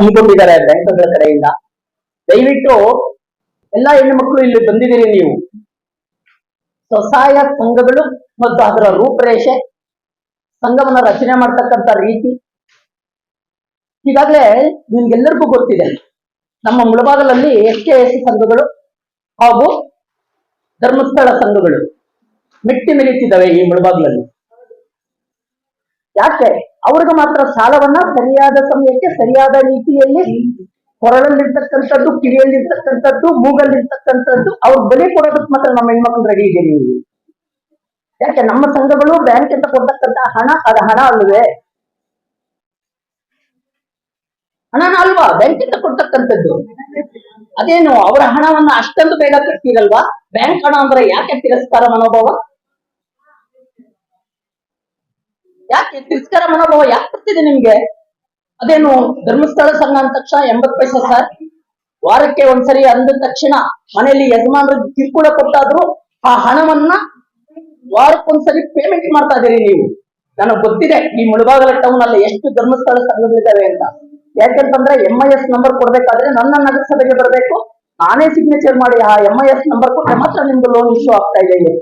ಹಮ್ಮಿಕೊಂಡಿದ್ದಾರೆ ಬ್ಯಾಂಕ್ಗಳ ಕಡೆಯಿಂದ. ದಯವಿಟ್ಟು ಎಲ್ಲಾ ಹೆಣ್ಣು ಮಕ್ಕಳು ಇಲ್ಲಿ ಬಂದಿದ್ದೀರಿ ನೀವು. ಸ್ವಸಹಾಯ ಸಂಘಗಳು ಮತ್ತು ಅದರ ರೂಪರೇಷೆ ಸಂಘವನ್ನ ರಚನೆ ಮಾಡ್ತಕ್ಕಂಥ ರೀತಿ. ಈಗಾಗಲೇ ನಿಮ್ಗೆಲ್ಲರಿಗೂ ಗೊತ್ತಿದೆ, ನಮ್ಮ ಮುಳಬಾಗಲಲ್ಲಿ ಎಸ್ ಕೆ ಎಸ್ ಸಂಘಗಳು ಹಾಗೂ ಧರ್ಮಸ್ಥಳ ಸಂಘಗಳು ಮೆಟ್ಟಿ ಮೆರೆಯುತ್ತಿದ್ದಾವೆ ಈ ಮುಳಬಾಗಲಲ್ಲಿ. ಯಾಕೆ? ಅವ್ರಿಗೆ ಮಾತ್ರ ಸಾಲವನ್ನ ಸರಿಯಾದ ಸಮಯಕ್ಕೆ, ಸರಿಯಾದ ರೀತಿಯಲ್ಲಿ ಕೊರಳಲ್ಲಿರ್ತಕ್ಕಂಥದ್ದು ಕಿವಿಯಲ್ಲಿರ್ತಕ್ಕಂಥದ್ದು ಮೂಗಲ್ಲಿರ್ತಕ್ಕಂಥದ್ದು, ಅವ್ರ ಬಲಿ ಕೊಡೋದಕ್ಕೆ ಮಾತ್ರ ನಮ್ಮ ಹೆಣ್ಮಕ್ಳು ರೆಡಿ ಇದ್ದೀರಿ ಯಾಕೆ? ನಮ್ಮ ಸಂಘಗಳು ಬ್ಯಾಂಕ್ ಅಂತ ಕೊಡ್ತಕ್ಕಂತ ಹಣ, ಅದ ಹಣ ಅಲ್ವೇ ಹಣನ ಅಲ್ವಾ? ಬ್ಯಾಂಕ್ ಅಂತ ಕೊಡ್ತಕ್ಕಂಥದ್ದು. ಅದೇನು? ಅವರ ಹಣವನ್ನ ಅಷ್ಟೊಂದು ಬೇಗ ಕಟ್ತೀರಲ್ವಾ? ಬ್ಯಾಂಕ್ ಹಣ ಅಂದ್ರೆ ಯಾಕೆ ತಿರಸ್ಕಾರ ಮನೋಭಾವ? ಯಾಕೆ ತಿರಸ್ಕಾರ ಮನೋಭಾವ ಯಾಕೆ ಬರ್ತಿದೆ ನಿಮ್ಗೆ? ಅದೇನು ಧರ್ಮಸ್ಥಳ ಸಂಘ ಅಂದ ತಕ್ಷಣ ಎಂಬತ್ ಪೈಸೆ ಸರ್. ವಾರಕ್ಕೆ ಒಂದ್ಸರಿ ಅಂದ ತಕ್ಷಣ ಮನೆಯಲ್ಲಿ ಯಜಮಾನರು ಕಿರುಕುಳ ಕೊಟ್ಟಾದ್ರು ಆ ಹಣವನ್ನ ವಾರಕ್ಕೊಂದ್ಸರಿ ಪೇಮೆಂಟ್ ಮಾಡ್ತಾ ಇದ್ದೀರಿ ನೀವು. ನನಗೆ ಗೊತ್ತಿದೆ, ಈ ಮುಳಬಾಗಲ ಟೌನ್ ಅಲ್ಲಿ ಎಷ್ಟು ಧರ್ಮಸ್ಥಳ ಸಂಘಗಳಿದ್ದಾವೆ ಅಂತ. ಯಾಕಂತಂದ್ರೆ ಎಂ ಐ ಎಸ್ ನಂಬರ್ ಕೊಡ್ಬೇಕಾದ್ರೆ ನನ್ನ ನಗರಸಭೆಗೆ ಬರಬೇಕು. ನಾನೇ ಸಿಗ್ನೇಚರ್ ಮಾಡಿ ಆ ಎಂ ಐ ಎಸ್ ನಂಬರ್ ಕೊಟ್ಟರೆ ಮಾತ್ರ ನಿಮ್ದು ಲೋನ್ ಇಶ್ಯೂ ಆಗ್ತಾ ಇದೆ.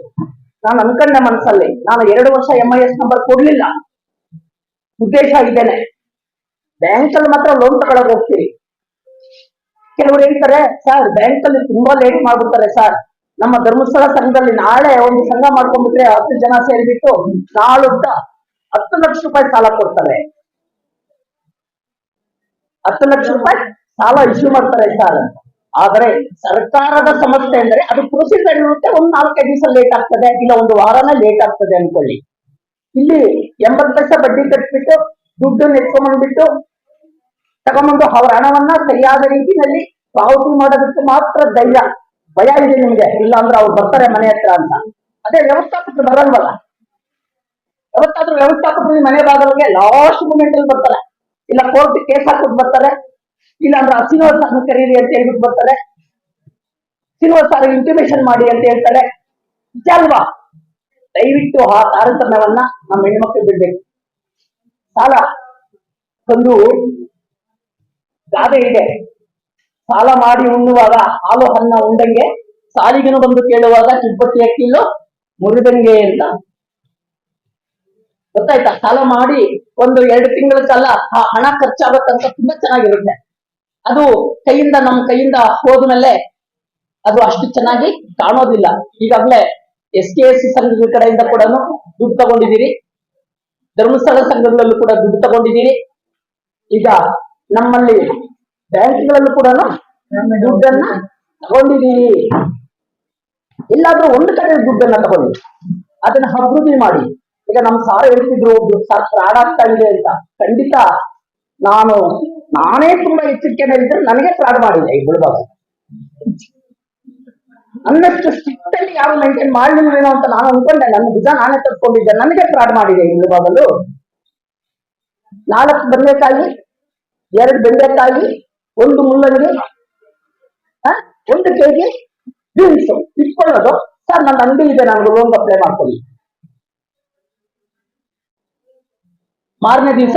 ನಾನು ಅನ್ಕಂಡೆ ಮನಸ್ಸಲ್ಲಿ. ನಾನು ಎರಡು ವರ್ಷ ಎಂ ಐ ಎಸ್ ನಂಬರ್ ಕೊಡ್ಲಿಲ್ಲ. ಉದ್ದೇಶ ಆಗಿದ್ದೇನೆ ಬ್ಯಾಂಕ್ ಅಲ್ಲಿ ಮಾತ್ರ ಲೋನ್ ತಗೊಳಕ್ ಹೋಗ್ತೀರಿ. ಕೆಲವರು ಹೇಳ್ತಾರೆ, ಸರ್ ಬ್ಯಾಂಕ್ ಅಲ್ಲಿ ತುಂಬಾ ಲೇಟ್ ಮಾಡ್ಬಿಡ್ತಾರೆ ಸರ್. ನಮ್ಮ ಧರ್ಮಸ್ಥಳ ಸಂಘದಲ್ಲಿ ನಾಳೆ ಒಂದು ಸಂಘ ಮಾಡ್ಕೊಂಡ್ಬಿಟ್ರೆ ಹತ್ತು ಜನ ಸೇರಿಬಿಟ್ಟು ನಾಳುತ್ತ ಹತ್ತು ಲಕ್ಷ ರೂಪಾಯಿ ಸಾಲ ಕೊಡ್ತಾರೆ. ಹತ್ತು ಲಕ್ಷ ರೂಪಾಯಿ ಸಾಲ ಇಶ್ಯೂ ಮಾಡ್ತಾರೆ ಸರ್. ಆದರೆ ಸರ್ಕಾರದ ಸಮಸ್ಯೆ ಅಂದ್ರೆ ಅದು ಪ್ರೊಸೀಜರ್ ಇರುತ್ತೆ ಒಂದ್ ನಾಲ್ಕೈದು ದಿವಸ ಲೇಟ್ ಆಗ್ತದೆ, ಇಲ್ಲ ಒಂದು ವಾರನೇ ಲೇಟ್ ಆಗ್ತದೆ ಅನ್ಕೊಳ್ಳಿ ಇಲ್ಲಿ ಎಂಬತ್ತು ಲಕ್ಷ ಬಡ್ಡಿ ಕಟ್ಬಿಟ್ಟು ದುಡ್ಡನ್ನು ಎತ್ಕೊಂಡ್ಬಂದ್ಬಿಟ್ಟು ತಗೊಂಡ್ಬಂದು ಅವ್ರ ಹಣವನ್ನ ಸರಿಯಾದ ರೀತಿಯಲ್ಲಿ ಪಾವತಿ ಮಾಡೋದಕ್ಕೆ ಮಾತ್ರ ಧೈರ್ಯ, ಭಯ ಇದೆ ನಿಮ್ಗೆ. ಇಲ್ಲ ಅಂದ್ರೆ ಅವ್ರು ಬರ್ತಾರೆ ಮನೆ ಹತ್ರ ಅಂತ. ಅದೇ ವ್ಯವಸ್ಥಾಪಕರು ಬರಲ್ವಲ್ಲ? ಯಾವತ್ತಾದ್ರೂ ವ್ಯವಸ್ಥಾಪಕರು ಮನೆ ಬಾಗಿಲಿಗೆ ಲಾಸ್ಟ್ ಮೂಮೆಂಟ್ ಅಲ್ಲಿ ಬರ್ತಾರೆ. ಇಲ್ಲ ಕೋರ್ಟ್ ಕೇಸ್ ಹಾಕ್ಬಿಟ್ಟು ಬರ್ತಾರೆ. ಇಲ್ಲ ಅಂದ್ರೆ ಶ್ರೀನಿವಾಸ ಕರೀರಿ ಅಂತ ಹೇಳ್ಬಿಟ್ಟು ಬರ್ತಾರೆ. ಶ್ರೀನಿವಾಸ ಇಂಟಿಮೇಷನ್ ಮಾಡಿ ಅಂತ ಹೇಳ್ತಾರೆ. ಅಲ್ವಾ ದಯವಿಟ್ಟು ಆ ತಾರತಮ್ಯವನ್ನ ನಮ್ಮ ಹೆಣ್ಮಕ್ಳು ಬಿಡ್ಬೇಕು. ಸಾಲ ಒಂದು ಗಾದೆ ಇದೆ. ಸಾಲ ಮಾಡಿ ಉಣ್ಣುವಾಗ ಹಾಲು ಹನ್ನ ಉಂಡಂಗೆ ಸಾಲಿಗೆನು ಬಂದು ಕೇಳುವಾಗ ಕಿಬ್ಬಟ್ಟಿ ಅಕ್ಕಿಲ್ಲೋ ಮುರಿದಂಗೆ ಅಂತ. ಗೊತ್ತಾಯ್ತಾ? ಸಾಲ ಮಾಡಿ ಒಂದು ಎರಡು ತಿಂಗಳ ಕಾಲ ಆ ಹಣ ಖರ್ಚಾಗತ್ತಂತ ತುಂಬಾ ಚೆನ್ನಾಗಿರುತ್ತೆ. ಅದು ಕೈಯಿಂದ ನಮ್ಮ ಕೈಯಿಂದ ಹೋದ್ಮೇಲೆ ಅದು ಅಷ್ಟು ಚೆನ್ನಾಗಿ ಕಾಣೋದಿಲ್ಲ. ಈಗಾಗಲೇ ಎಸ್ ಕೆ ಎಸ್ ಸಂಘಗಳ ಕಡೆಯಿಂದ ಕೂಡ ದುಡ್ಡು ತಗೊಂಡಿದ್ದೀರಿ. ಧರ್ಮಸ್ಥಳ ಸಂಘಗಳಲ್ಲೂ ಕೂಡ ದುಡ್ಡು ತಗೊಂಡಿದ್ದೀರಿ. ಈಗ ನಮ್ಮಲ್ಲಿ ಬ್ಯಾಂಕ್ಗಳಲ್ಲೂ ಕೂಡ ದುಡ್ಡನ್ನ ತಗೊಂಡಿದ್ದೀರಿ. ಇಲ್ಲಾದ್ರೂ ಒಂದು ಕಡೆ ದುಡ್ಡನ್ನ ತಗೊಂಡಿ. ಅದನ್ನ ಅಭಿವೃದ್ಧಿ ಮಾಡಿ. ಈಗ ನಮ್ ಸಾರ್ ಹೇಳ್ತಿದ್ರು ಒಬ್ರು ಸರ್ ಫ್ರಾಡ್ ಆಗ್ತಾ ಇದೆ ಅಂತ. ಖಂಡಿತ ನಾನು, ನಾನೇ ತುಂಬಾ ಎಚ್ಚರಿಕೆ ಹೇಳಿದ್ರೆ ನನಗೆ ಫ್ರಾಡ್ ಮಾಡಿದೆ ಈ ಬಿಡ್ಬಾಗ ನನ್ನಷ್ಟು ಸ್ಟ್ರಿಕ್ಟ್ ಅಲ್ಲಿ ಯಾರು ಮೇಂಟೈನ್ ಮಾಡ್ಲಿಲ್ವೇನೋ ಅಂತ ನಾನು ಅನ್ಕೊಂಡೆ. ನನ್ನ ನಿಜ ನಾನೇ ತರ್ಕೊಂಡಿದ್ದೆ ನನಗೆ ಫ್ರಾಡ್ ಮಾಡಿದೆ ಈ ಬಿಡ್ಬಾಗಲು ನಾಲ್ಕು ಬದನೆಕಾಯಿ ಎರಡು ಬೆಂಡೆಕಾಯಿ, ಒಂದು ಮುಲ್ಲಂಗಿ ಒಂದು ಕೆಜಿ ಬೀನ್ಸ್. ಇಟ್ಕೊಳ್ಳೋದು. ಸರ್, ನನ್ನ ಅಂಗಡಿ ಇದೆ. ನಾನು ಲೋನ್ ಅಪ್ಲೈ ಮಾಡ್ಕೊಳ್ಳಿ ಮಾರನೇ ದಿವಸ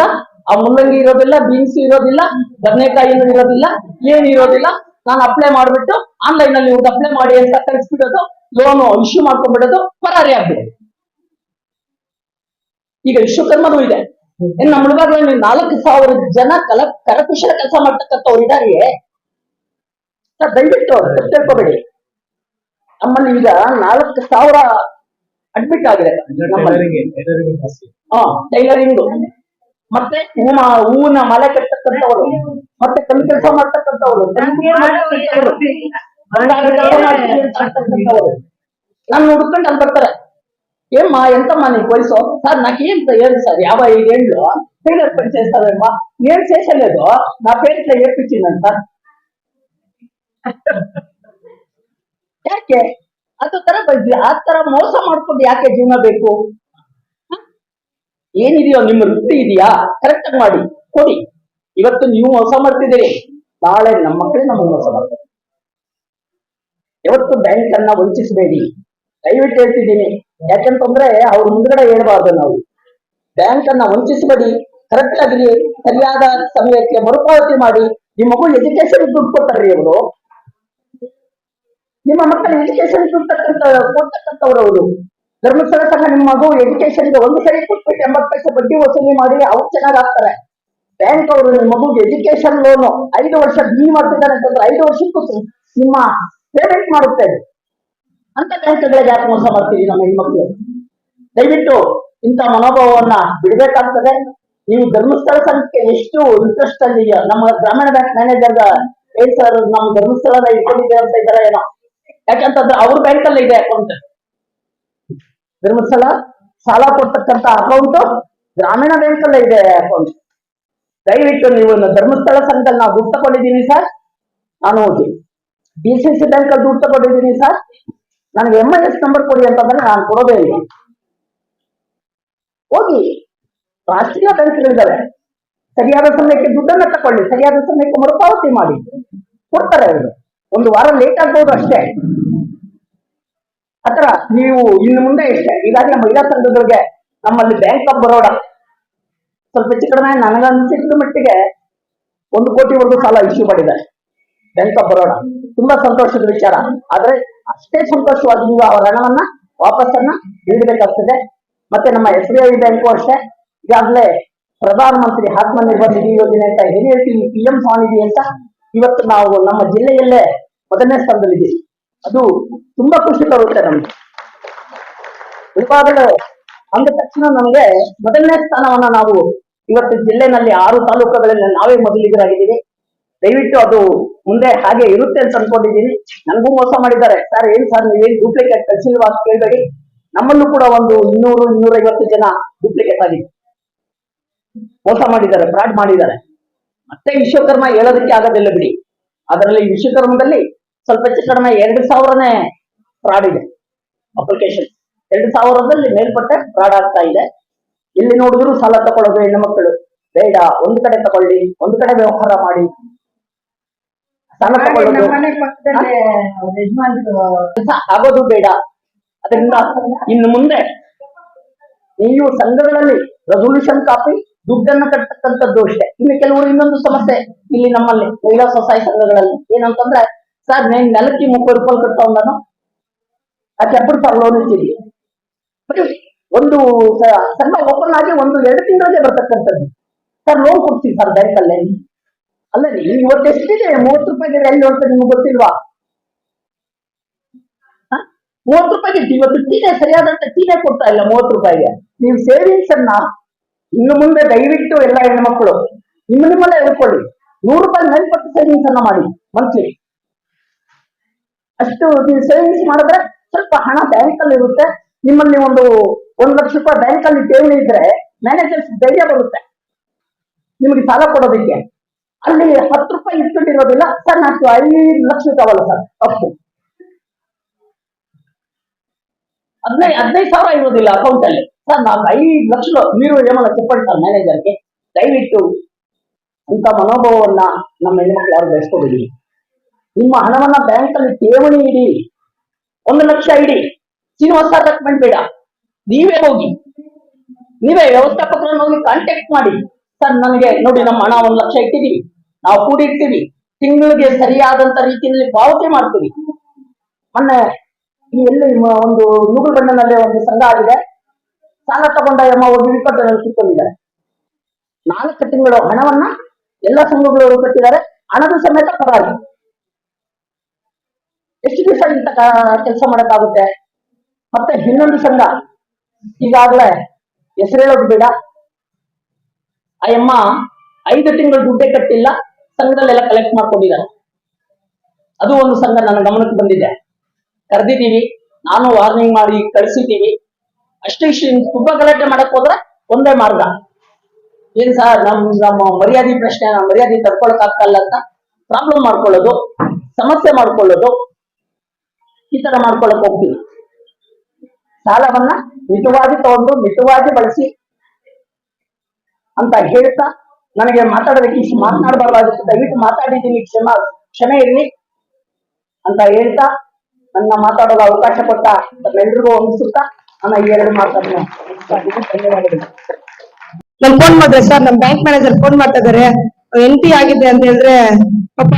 ಆ ಮುಳ್ಳಂಗಿ ಇರೋದಿಲ್ಲ, ಬೀನ್ಸ್ ಇರೋದಿಲ್ಲ, ಬದನೆಕಾಯಿನೂ ಇರೋದಿಲ್ಲ, ಏನು ಇರೋದಿಲ್ಲ ನಾನು ಅಪ್ಲೈ ಮಾಡ್ಬಿಟ್ಟು ಆನ್ಲೈನ್ ಅಲ್ಲಿ ಇವ್ರಿಗೆ ಅಪ್ಲೈ ಮಾಡಿ ಅಂತ ಕಳಿಸ್ಬಿಡೋದು ಲೋನು ಇಶ್ಯೂ ಮಾಡ್ಕೊಂಡ್ಬಿಡೋದು ಪರಾರಿ ಆಗ್ಬಿಡೋದು. ಈಗ ವಿಶ್ವಕರ್ಮನೂ ಇದೆ. ಏನ್ ನಮ್ಮ ಹುಡುಗರಲ್ಲಿ ನಾಲ್ಕು ಸಾವಿರ ಜನ ಕಲ ಕರಕುಶಲ ಕೆಲಸ ಮಾಡ್ತಕ್ಕಂಥವ್ರು ಇದಾರಿಯೇ? ಸರ್ ದಯವಿಟ್ಟು ಅವ್ರು ತಿಳ್ಕೊಬೇಡಿ. ನಮ್ಮಲ್ಲಿ ಈಗ ನಾಲ್ಕು ಸಾವಿರ ಅಡ್ಮಿಟ್ ಆಗಿದೆ ಟೈಲರಿಂಗ್ ಮತ್ತೆ ಹೂನ ಹೂವಿನ ಮಲೆ ಕಟ್ಟತಕ್ಕಂಥವ್ರು ಮತ್ತೆ ಕಲ್ಲು ಕೆಲಸ ಮಾಡ್ತಕ್ಕಂಥವ್ರು ಬಂಗಾರ ಕೆಲಸ ಮಾಡ್ತೀನಿ ಅಂತ ಅಂತಕ್ಕಂಥವ್ರು. ನಾನು ಹುಡ್ಕೊಂಡು ಅಲ್ಲಿ ಬರ್ತಾರೆ ಏಮ್ಮ ಎಂತಮ್ಮ ನೀನ್ ವಯಸ್ಸು ಸರ್ నాకు ఏం ఏం సార్ యాభై ఐదేళ్ళు టైలర్ పని చేస్తావేమ్మా నేను చేసలేదు నా పేరుట్లో ఏర్పించిందని సార్ ಯಾಕೆ ಅದು ತರ ಬ- ಆ ತರ ಮೋಸ ಮಾಡ್ಕೊಂಡು ಯಾಕೆ ಜೀವನ ಬೇಕು ಹ? ಏನಿದೆಯೋ ನಿಮ್ಮ ವೃತ್ತಿ ಇದೆಯಾ ಕರೆಕ್ಟ್ ಆಗಿ ಮಾಡಿ ಕೊಡಿ ಇವತ್ತು ನೀವು ಹೊಸ ಮಾಡ್ತಿದ್ದೀರಿ. ನಾಳೆ ನಮ್ಮ ಮಕ್ಕಳೇ ನಮ್ಮ ಹೊಸ ಮಾಡ್ತಾರೆ. ಇವತ್ತು ಬ್ಯಾಂಕ್ ಅನ್ನ ವಂಚಿಸಬೇಡಿ. ದಯವಿಟ್ಟು ಹೇಳ್ತಿದ್ದೀನಿ. ಯಾಕಂತಂದ್ರೆ ಅವ್ರ ಮುಂದ್ಗಡೆ ಹೇಳ್ಬಾರ್ದು ನಾವು. ಬ್ಯಾಂಕ್ ಅನ್ನ ವಂಚಿಸಬೇಡಿ. ಕರೆಕ್ಟ್ ಆಗಿ ಸರಿಯಾದ ಸಮಯಕ್ಕೆ ಮರುಪಾವತಿ ಮಾಡಿ. ನಿಮ್ಮ ಮಗು ಎಜುಕೇಶನ್ ದುಡ್ಡು ಕೊಡ್ತಾರ್ರಿ ಅವರು ನಿಮ್ಮ ಮಕ್ಕಳ ಎಜುಕೇಶನ್ ಕೊಡ್ತಕ್ಕಂತ ಕೊಡ್ತಕ್ಕಂಥವ್ರು ಅವರು. ಧರ್ಮಸ್ಥಳ ಸಹ ನಿಮ್ಮ ಮಗು ಎಜುಕೇಶನ್ ಒಂದು ಸರಿ ಕೊಟ್ಬಿಟ್ಟು ಎಂಬತ್ತು ಪೈಸೆ ಬಡ್ಡಿ ವಸೂಲಿ ಮಾಡಿ ಅವ್ರು ಚೆನ್ನಾಗ್ ಆಗ್ತಾರೆ. ಬ್ಯಾಂಕ್ ಅವರು ನಿಮ್ಮ ಮಗುಗೆ ಎಜುಕೇಶನ್ ಲೋನ್ ಐದು ವರ್ಷ ಬಿ ಮಾಡ್ತಿದ್ದಾರೆ ಅಂತಂದ್ರೆ ಐದು ವರ್ಷಕ್ಕೂ ನಿಮ್ಮ ಪೇಮೆಂಟ್ ಮಾಡುತ್ತೆ. ಅದು. ಅಂತ ಬ್ಯಾಂಕ್ಗಳಿಗೆ ಯಾಕೆ ಮೋಸ ಮಾಡ್ತೀವಿ ನಮ್ಮ ಹೆಣ್ಮಕ್ಳು? ದಯವಿಟ್ಟು ಇಂಥ ಮನೋಭಾವವನ್ನ ಬಿಡಬೇಕಾಗ್ತದೆ. ನೀವು ಧರ್ಮಸ್ಥಳ ಸಂಘಕ್ಕೆ ಎಷ್ಟು ಇಂಟ್ರೆಸ್ಟ್ ಅಲ್ಲಿ ನಮ್ಮ ಗ್ರಾಮೀಣ ಬ್ಯಾಂಕ್ ಮ್ಯಾನೇಜರ್ ಏನ್ ಸರ್ ನಮ್ಮ ಧರ್ಮಸ್ಥಳದ ಇಟ್ಕೊಂಡಿದೆ ಅಂತ ಇದ್ದಾರೆ ಏನೋ? ಯಾಕಂತಂದ್ರೆ ಅವ್ರ ಬ್ಯಾಂಕ್ ಅಲ್ಲಿ ಇದೆ ಅಕೌಂಟ್ ಧರ್ಮಸ್ಥಳ, ಸಾಲ ಕೊಡ್ತಕ್ಕಂತ ಅಕೌಂಟ್ ಗ್ರಾಮೀಣ ಬ್ಯಾಂಕ್ ಅಲ್ಲೇ ಇದೆ ಅಕೌಂಟ್ ದಯವಿಟ್ಟು ನೀವು ಧರ್ಮಸ್ಥಳ ಸಂಘದಲ್ಲಿ ನಾವು ದುಡ್ಡು ತಗೊಂಡಿದ್ದೀನಿ ಸರ್. ನಾನು ಡಿ ಸಿ ಸಿ ಬ್ಯಾಂಕ್ ಅಲ್ಲಿ ದುಡ್ಡು ತಗೊಂಡಿದ್ದೀನಿ ಸರ್. ನನಗೆ ಎಂ ಐ ಎಸ್ ನಂಬರ್ ಕೊಡಿ ಅಂತಂದ್ರೆ ನಾನು ಕೊಡೋದೇ ಇಲ್ಲ. ಹೋಗಿ ರಾಷ್ಟ್ರೀಯ ಬ್ಯಾಂಕ್ಗಳಿದ್ದಾವೆ. ಸರಿಯಾದ ಸಮಯಕ್ಕೆ ದುಡ್ಡನ್ನ ತಕೊಳ್ಳಿ ಸರಿಯಾದ ಸಮಯಕ್ಕೆ ಮರುಪಾವತಿ ಮಾಡಿ. ಕೊಡ್ತಾರೆ ಅವರು. ಒಂದು ವಾರ ಲೇಟ್ ಆಗ್ಬೋದು ಅಷ್ಟೇ. ಆತರ ನೀವು ಇನ್ನು ಮುಂದೆ ಇಷ್ಟೇ ಈಗಾಗಲೇ ಮಹಿಳಾ ಸಂಘಗಳಿಗೆ ನಮ್ಮಲ್ಲಿ ಬ್ಯಾಂಕ್ ಆಫ್ ಬರೋಡಾ ಸ್ವಲ್ಪ ಹೆಚ್ಚು ಕಡಿಮೆ ನನಗನ್ಸಿದ ಮಟ್ಟಿಗೆ ಒಂದು ಕೋಟಿವರೆಗೂ ಸಾಲ ಇಶ್ಯೂ ಮಾಡಿದ್ದಾರೆ ಬ್ಯಾಂಕ್ ಆಫ್ ಬರೋಣ ತುಂಬಾ ಸಂತೋಷದ ವಿಚಾರ. ಆದ್ರೆ ಅಷ್ಟೇ ಸಂತೋಷವಾಗಿ ನೀವು ಅವರ ಹಣವನ್ನ ವಾಪಸ್ಸನ್ನ ನೀಡಬೇಕಾಗ್ತದೆ. ಮತ್ತೆ ನಮ್ಮ ಎಸ್ ಬಿ ಐ ಬ್ಯಾಂಕು ಅಷ್ಟೇ ಈಗಾಗಲೇ ಪ್ರಧಾನ ಮಂತ್ರಿ ಆತ್ಮನಿರ್ಭರ್ ನಿಧಿ ಯೋಜನೆ ಅಂತ ಏನ್ ಹೇಳ್ತೀವಿ ಪಿ ಎಂ ಸ್ವಾನಿಧಿ ಅಂತ ಇವತ್ತು ನಾವು ನಮ್ಮ ಜಿಲ್ಲೆಯಲ್ಲೇ ಮೊದಲನೇ ಸ್ಥಾನದಲ್ಲಿದ್ದೀವಿ. ಅದು ತುಂಬಾ ಖುಷಿ ತರುತ್ತೆ ನಮ್ಗೆ. ಅಂದ ತಕ್ಷಣ ನಮಗೆ ಮೊದಲನೇ ಸ್ಥಾನವನ್ನ ನಾವು ಇವತ್ತು ಜಿಲ್ಲೆನಲ್ಲಿ ಆರು ತಾಲೂಕುಗಳಲ್ಲಿ ನಾವೇ ಮೊದಲಿಗರಾಗಿದ್ದೀವಿ. ದಯವಿಟ್ಟು ಅದು ಮುಂದೆ ಹಾಗೆ ಇರುತ್ತೆ ಅಂತ ಅನ್ಕೊಂಡಿದ್ದೀನಿ. ನನಗೂ ಮೋಸ ಮಾಡಿದ್ದಾರೆ. ಸರ್, ಏನ್ ಸರ್ ನೀವೇನ್ ಡೂಪ್ಲಿಕೇಟ್ ಕಳ್ಸಿಲ್ವಾ ಅಂತ ಕೇಳಬೇಡಿ. ನಮ್ಮಲ್ಲೂ ಕೂಡ ಒಂದು ಇನ್ನೂರು, ಇನ್ನೂರೈವತ್ತು ಜನ ಡೂಪ್ಲಿಕೇಟ್ ಆಗಿದೆ ಮೋಸ ಮಾಡಿದ್ದಾರೆ ಫ್ರಾಡ್ ಮಾಡಿದ್ದಾರೆ. ಮತ್ತೆ ವಿಶ್ವಕರ್ಮ ಹೇಳೋದಕ್ಕೆ ಆಗೋದಿಲ್ಲ ಬಿಡಿ. ಅದರಲ್ಲಿ ವಿಶ್ವಕರ್ಮದಲ್ಲಿ ಸ್ವಲ್ಪ ಹೆಚ್ಚು ಕಡಿಮೆ ಎರಡು ಸಾವಿರನೇ ಫ್ರಾಡ್ ಇದೆ. ಅಪ್ಲಿಕೇಶನ್ ಎರಡು ಸಾವಿರದಲ್ಲಿ ಮೇಲ್ಪಟ್ಟೆ ಫ್ರಾಡ್ ಆಗ್ತಾ ಇದೆ. ಇಲ್ಲಿ ನೋಡಿದ್ರು ಸಾಲ ತಗೊಳ್ಳೋದು ಹೆಣ್ಣು ಮಕ್ಕಳು. ಬೇಡ ಒಂದು ಕಡೆ ತಗೊಳ್ಳಿ ಒಂದು ಕಡೆ ವ್ಯವಹಾರ ಮಾಡಿ. ಸಾಲ ತಗೊಳ್ಳೋದು. ಆಗೋದು ಬೇಡ. ಅದರಿಂದ ಇನ್ನು ಮುಂದೆ ನೀವು ಸಂಘಗಳಲ್ಲಿ ರೆಸೊಲ್ಯೂಷನ್ ಕಾಪಿ ದುಡ್ಡನ್ನು ಕಟ್ಟತಕ್ಕಂಥದ್ದು ಅಷ್ಟೇ. ಇನ್ನು ಕೆಲವರು ಇನ್ನೊಂದು ಸಮಸ್ಯೆ ಇಲ್ಲಿ ನಮ್ಮಲ್ಲಿ ಮಹಿಳಾ ಸ್ವಸಹಾಯ ಸಂಘಗಳಲ್ಲಿ. ಏನಂತಂದ್ರೆ ಸರ್ ನೇನ್ ನೆಲಕ್ಕೆ ಮುಪ್ಪತ್ತು ರೂಪಾಯಿ ಕಟ್ತಾವ್ ನಾನು ಆ ಚಪ್ಪರ್ ತಗೊಳ್ಳೋದು ಒಂದು ಸಣ್ಣ ಓಪನ್ ಆಗಿ ಒಂದು ಎರಡು ತಿಂಗಳಿಗೆ ಬರ್ತಕ್ಕಂಥದ್ದು. ಸರ್ ಲೋನ್ ಕೊಡ್ತೀವಿ ಸರ್ ಬ್ಯಾಂಕ್ ಅಲ್ಲೇ. ಅಲ್ಲ, ನೀವು ಇವತ್ತು ಎಷ್ಟಿದೆ? ಮೂವತ್ತು ರೂಪಾಯಿಗೆ ಎಲ್ಲಿ ನೋಡ್ತಾರೆ ನಿಮ್ಗೆ ಗೊತ್ತಿಲ್ವಾ? ಮೂವತ್ತು ರೂಪಾಯಿಗೆ ಇವತ್ತು ಟೀನೇ ಸರಿಯಾದಂತ ಟೀನೇ ಕೊಡ್ತಾ ಇಲ್ಲ ಮೂವತ್ತು ರೂಪಾಯಿಗೆ. ನೀವು ಸೇವಿಂಗ್ಸ್ ಅನ್ನ ಇನ್ನು ಮುಂದೆ ದಯವಿಟ್ಟು ಎಲ್ಲ ಹೆಣ್ಮಕ್ಳು, ನಿಮ್ಮ ನಿಮ್ಮಲ್ಲೇ ಹೇಳ್ಕೊಳ್ಳಿ ನೂರು ರೂಪಾಯಿ ಮೇಲ್ಪಟ್ಟು ಸೇವಿಂಗ್ಸ್ ಅನ್ನ ಮಾಡಿ ಮಂತ್ಲಿ ಅಷ್ಟು ನೀವು ಸೇವಿಂಗ್ಸ್ ಮಾಡಿದ್ರೆ ಸ್ವಲ್ಪ ಹಣ ಬ್ಯಾಂಕ್ ಅಲ್ಲಿ ಇರುತ್ತೆ ನಿಮ್ಮಲ್ಲಿ ಒಂದು ಒಂದ್ ಲಕ್ಷ ರೂಪಾಯಿ ಬ್ಯಾಂಕ್ ಅಲ್ಲಿ ಠೇವಣಿ ಇದ್ರೆ ಮ್ಯಾನೇಜರ್ಸ್ ಧೈರ್ಯ ಬರುತ್ತೆ. ನಿಮಗೆ ಸಾಲ ಕೊಡೋದಕ್ಕೆ. ಅಲ್ಲಿ ಹತ್ತು ರೂಪಾಯಿ ಇಟ್ಕೊಂಡಿರೋದಿಲ್ಲ ಸರ್ ನಾಲ್ಕು ಐದು ಲಕ್ಷ ತಗೋಲ್ಲ ಸರ್. ಅಷ್ಟು. ಹದಿನೈದು ಹದಿನೈದು ಸಾವಿರ ಇರೋದಿಲ್ಲ ಅಕೌಂಟ್ ಅಲ್ಲಿ. ಸರ್ ನಾಲ್ಕು ಐದು ಲಕ್ಷ ನೀವು ಏಮಲ್ಲ ಚಪ್ಪಡಿ ಸರ್ ಮ್ಯಾನೇಜರ್ಗೆ ದಯವಿಟ್ಟು ಅಂತ ಮನೋಭಾವವನ್ನ ನಮ್ಮ ಹೆಣ್ಮಕ್ಳು ಯಾರು ಬೆಳೆಸ್ಕೋಬೇಡಿ. ನಿಮ್ಮ ಹಣವನ್ನ ಬ್ಯಾಂಕ್ ಅಲ್ಲಿ ಠೇವಣಿ ಇಡಿ. ಒಂದು ಲಕ್ಷ ಇಡಿ. ಶ್ರೀನಿವಾಸ ಕಟ್ಮೆಂಟ್ ಬೇಡ ನೀವೇ ಹೋಗಿ. ನೀವೇ ವ್ಯವಸ್ಥಾಪಕರನ್ನ ಹೋಗಿ ಕಾಂಟ್ಯಾಕ್ಟ್ ಮಾಡಿ. ಸರ್, ನನಗೆ ನೋಡಿ ನಮ್ಮ ಹಣ ಒಂದು ಲಕ್ಷ ಇಟ್ಟಿದೀವಿ. ನಾವು ಕೂಡಿರ್ತೀವಿ ತಿಂಗಳಿಗೆ ಸರಿಯಾದಂತ ರೀತಿಯಲ್ಲಿ ಪಾವತಿ ಮಾಡ್ತೀವಿ. ಮೊನ್ನೆ ಎಲ್ಲಿ ಒಂದು ನೂಗಲ್ ಬಣ್ಣನಲ್ಲಿ ಒಂದು ಸಂಘ ಆಗಿದೆ. ಸಾಲ ತಗೊಂಡ ಎಮ್ಮ ಒಂದು ವಿಪತ್ತನಲ್ಲಿ ಕಿತ್ಕೊಂಡಿದ್ದಾರೆ. ನಾಲ್ಕು ತಿಂಗಳು ಹಣವನ್ನ ಎಲ್ಲ ಸಂಘಗಳು ಕಟ್ಟಿದ್ದಾರೆ. ಹಣದ ಸಮೇತ ಪರವಾಗಿ ಎಷ್ಟು ದಿವಸ ಇಂತ ಕೆಲಸ ಮಾಡಕ್ಕಾಗುತ್ತೆ? ಮತ್ತೆ ಇನ್ನೊಂದು ಸಂಘ. ಈಗಾಗಲೇ ಹೆಸರು ಹೇಳೋದು ಬೇಡ. ಅಯ್ಯಮ್ಮ, ಐದು ತಿಂಗಳು ದುಡ್ಡೇ ಕಟ್ಟಿಲ್ಲ, ಸಂಘದಲ್ಲೆಲ್ಲ ಕಲೆಕ್ಟ್ ಮಾಡ್ಕೊಂಡಿದ್ದಾರೆ. ಅದು ಒಂದು ಸಂಘ ನನ್ನ ಗಮನಕ್ಕೆ ಬಂದಿದೆ. ಕರೆದಿದ್ದೀವಿ, ನಾನು ವಾರ್ನಿಂಗ್ ಮಾಡಿ ಕಳಿಸಿದ್ದೀವಿ. ಅಷ್ಟೇ ತುಂಬಾ ಗಲಾಟೆ ಮಾಡಕ್ ಹೋದ್ರೆ ಒಂದೇ ಮಾರ್ಗ. ಏನ್ ಸರ್, ನಮ್, ನಮ್ಮ ಮರ್ಯಾದೆ ಪ್ರಶ್ನೆ, ನಮ್ಮ ಮರ್ಯಾದೆ ತಡ್ಕೊಳಕ್ ಆಗ್ತಲ್ಲ ಅಂತ ಪ್ರಾಬ್ಲಮ್ ಮಾಡ್ಕೊಳ್ಳೋದು, ಸಮಸ್ಯೆ ಮಾಡ್ಕೊಳ್ಳೋದು, ಈ ತರ ಮಾಡ್ಕೊಳಕ್ ಹೋಗ್ತೀವಿ. ಸಾಲವನ್ನ ಮಿತವಾಗಿ ತಗೊಂಡು ಮಿತವಾಗಿ ಬಳಸಿ ಅಂತ ಹೇಳ್ತಾ ನನಗೆ ಮಾತಾಡೋದಕ್ಕೆ ಇಷ್ಟು ಮಾತನಾಡಬಾರ್ದಾಗಿತ್ತು ದಯವಿಟ್ಟು ಮಾತಾಡಿದ್ದೀನಿ, ಕ್ಷಮ, ಕ್ಷಮೆ ಇರಲಿ ಅಂತ ಹೇಳ್ತಾ ನನ್ನ ಮಾತಾಡೋದು ಅವಕಾಶ ಕೊಟ್ಟ ತಮ್ಮೆಲ್ರಿಗೂ ಅನಿಸುತ್ತಾ ನನ್ನ ಈ ಎರಡು ಮುಗಿಸ್ತಾ ಧನ್ಯವಾದಗಳು. ನನ್ ಫೋನ್ ಮಾಡಿದ್ರೆ ಸರ್ ನಮ್ ಬ್ಯಾಂಕ್ ಮ್ಯಾನೇಜರ್ ಫೋನ್ ಮಾಡ್ತಾ ಇದಾರೆ. ಎನ್ ಪಿ ಆಗಿದೆ ಅಂತ ಹೇಳಿದ್ರೆ ಪಾಪ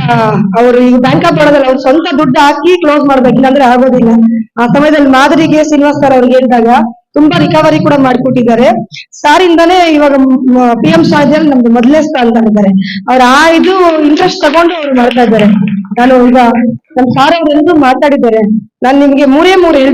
ಅವ್ರು ಈಗ ಬ್ಯಾಂಕ್ ಆಫ್ ಬರೋದಲ್ಲ, ಅವ್ರು ಸ್ವಂತ ದುಡ್ಡು ಹಾಕಿ ಕ್ಲೋಸ್ ಮಾಡ್ಬೇಕು ಅಂದ್ರೆ ಆಗೋದಿಲ್ಲ. ಆ ಸಮಯದಲ್ಲಿ ಮಾದರಿಗೆ ಶ್ರೀನಿವಾಸ್ ಸರ್ ಅವ್ರಿಗೆ ಹೇಳಿದಾಗ ತುಂಬಾ ರಿಕವರಿ ಕೂಡ ಮಾಡಿಕೊಟ್ಟಿದ್ದಾರೆ. ಸಾರ್ ಇಂದಾನೇ ಇವಾಗ ಪಿ ಎಂ ಶಾಜಲ್ ನಮ್ದು ಮೊದಲನೇ ಸ್ಥಾನದಲ್ಲಿದ್ದಾರೆ ಅವ್ರ ಆ ಇದು ಇಂಟ್ರೆಸ್ಟ್ ತಗೊಂಡು ಅವ್ರು ಮಾಡ್ತಾ ಇದ್ದಾರೆ. ನಾನು ಈಗ ನಮ್ ಸಾರ್ ಅವ್ರು ಎಲ್ರು ಮಾತಾಡಿದ್ದಾರೆ. ನಾನ್ ನಿಮ್ಗೆ ಮೂರೇ ಮೂರು ಹೇಳ್ತೀನಿ.